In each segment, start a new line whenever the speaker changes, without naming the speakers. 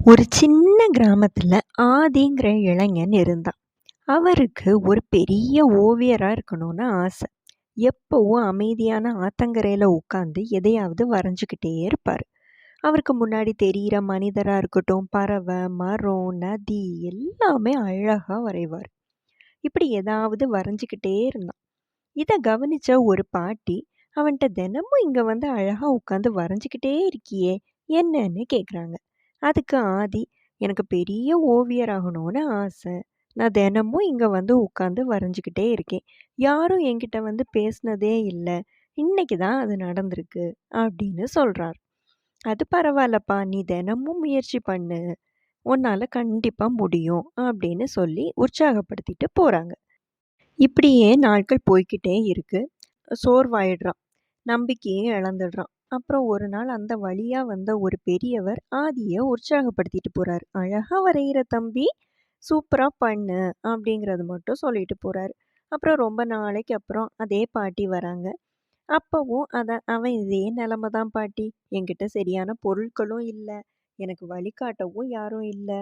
ஒரு சின்ன கிராமத்தில் ஆதிங்கிற இளைஞன் இருந்தான். அவருக்கு ஒரு பெரிய ஓவியராக இருக்கணும்னு ஆசை. எப்போவும் அமைதியான ஆத்தங்கரையில் உட்காந்து எதையாவது வரைஞ்சிக்கிட்டே இருப்பார். அவருக்கு முன்னாடி தெரிகிற மனிதராக இருக்கட்டும் பறவை மரம் நதி எல்லாமே அழகாக வரைவார். இப்படி ஏதாவது வரைஞ்சிக்கிட்டே இருந்தான். இதை கவனித்த ஒரு பாட்டி அவன்கிட்ட தினமும் இங்கே வந்து அழகாக உட்காந்து வரைஞ்சிக்கிட்டே இருக்கியே என்னன்னு கேட்குறாங்க அதுக்கு ஆதி. எனக்கு பெரிய ஓவியர் ஆகணும்னு ஆசை. நான் தினமும் இங்கே வந்து உட்காந்து வரைஞ்சிக்கிட்டே இருக்கேன். யாரும் என்கிட்ட வந்து பேசினதே இல்லை. இன்னைக்கு தான் அது நடந்திருக்கு அப்படின்னு சொல்கிறார் அது பரவாயில்லப்பா நீ தினமும் முயற்சி பண்ணு. உன்னால் கண்டிப்பாக முடியும் அப்படின்னு சொல்லி உற்சாகப்படுத்திட்டு போகிறாங்க இப்படியே நாட்கள் போய்கிட்டே இருக்குது சோர்வாயிடுறான். நம்பிக்கையே இழந்துடுறான். அப்புறம் ஒரு நாள் அந்த வழியாக வந்த ஒரு பெரியவர் ஆதியை உற்சாகப்படுத்திட்டு போகிறார் அழகாக வரைகிற தம்பி சூப்பராக பண்ணு அப்படிங்கிறது மட்டும் சொல்லிட்டு போகிறார் அப்புறம் ரொம்ப நாளைக்கு அப்புறம் அதே பாட்டி வராங்க. அப்போவும் அதை அவன் இதே நிலமை தான் பாட்டி. என்கிட்ட சரியான பொருட்களும் இல்லை. எனக்கு வழிகாட்டவும் யாரும் இல்லை.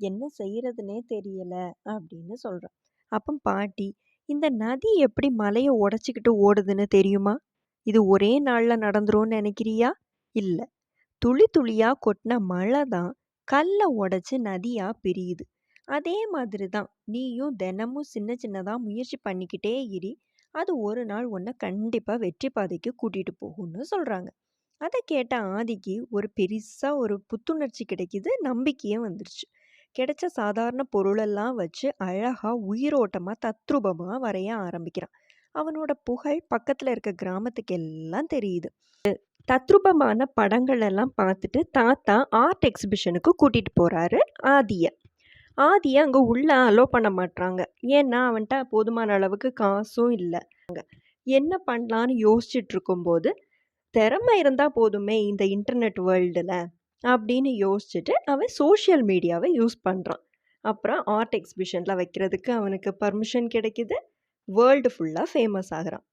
என்ன செய்யறதுனே தெரியலை அப்படின்னு சொல்கிறான் அப்போ பாட்டி இந்த நதி எப்படி மலையை உடச்சிக்கிட்டு ஓடுதுன்னு தெரியுமா? இது ஒரே நாளில் நடந்துரும்னு நினைக்கிறியா? இல்லை. துளி துளியாக கொட்டின மழை தான் கல்லை உடச்சி நதியாக பிரியுது. அதே மாதிரி தான் நீயும் தினமும் சின்ன சின்னதாக முயற்சி பண்ணிக்கிட்டே இரு. அது ஒரு நாள் உன்னை கண்டிப்பாக வெற்றி பாதைக்கு கூட்டிகிட்டு போகும்னு சொல்கிறாங்க அதை கேட்ட ஆதிக்கு ஒரு பெருசாக ஒரு புத்துணர்ச்சி கிடைக்கிது நம்பிக்கையே வந்துருச்சு. கிடைச்ச சாதாரண பொருளெல்லாம் வச்சு அழகாக உயிரோட்டமாக தத்ரூபமாக வரைய ஆரம்பிக்கிறான். அவனோட புகழ் பக்கத்தில் இருக்க கிராமத்துக்கு எல்லாம் தெரியுது. தத்ரூபமான படங்கள் எல்லாம் பார்த்துட்டு தாத்தா ஆர்ட் எக்ஸிபிஷனுக்கு கூட்டிகிட்டு போகிறாரு ஆதியை. ஆதியை அங்கே உள்ளே அலோ பண்ண மாட்டாங்க ஏன்னா அவன்கிட்ட போதுமான அளவுக்கு காசும் இல்லை. என்ன பண்ணலான்னு யோசிச்சுட்டு இருக்கும்போது திறமை இருந்தால் போதுமே இந்த இன்டர்நெட் வேர்ல்டில் அப்படின்னு யோசிச்சுட்டு அவன் சோஷியல் மீடியாவை யூஸ் பண்ணுறான் அப்புறம் ஆர்ட் எக்ஸிபிஷனில் வைக்கிறதுக்கு அவனுக்கு பர்மிஷன் கிடைக்கிது. வேர்ல்டு ஃபுல்லாக ஃபேமஸ் ஆகிறான்.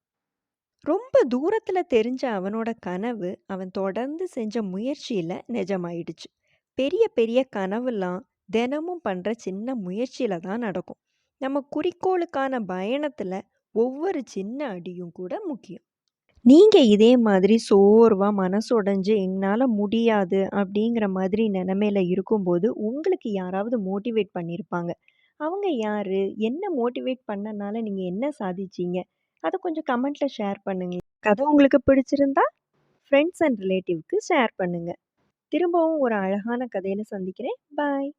ரொம்ப தூரத்தில் தெரிஞ்ச அவனோட கனவு அவன் தொடர்ந்து செஞ்ச முயற்சியில் நிஜமாயிடுச்சு. பெரிய பெரிய கனவுலாம் தினமும் பண்ணுற சின்ன முயற்சியில் தான் நடக்கும். நம்ம குறிக்கோளுக்கான பயணத்தில் ஒவ்வொரு சின்ன அடியும் கூட முக்கியம். நீங்கள் இதே மாதிரி சோர்வாக மனசுடைஞ்சு எங்களால் முடியாது அப்படிங்கிற மாதிரி நிலமையில இருக்கும்போது உங்களுக்கு யாராவது மோட்டிவேட் பண்ணியிருப்பாங்க அவங்க யார்? என்ன மோட்டிவேட் பண்ணனால நீங்கள் என்ன சாதிச்சீங்க? அதை கொஞ்சம் கமெண்ட்டில் ஷேர் பண்ணுங்கள் கதை உங்களுக்கு பிடிச்சிருந்தா ஃப்ரெண்ட்ஸ் அண்ட் ரிலேட்டிவ்க்கு ஷேர் பண்ணுங்கள் திரும்பவும் ஒரு அழகான கதையில் சந்திக்கிறேன். பாய்.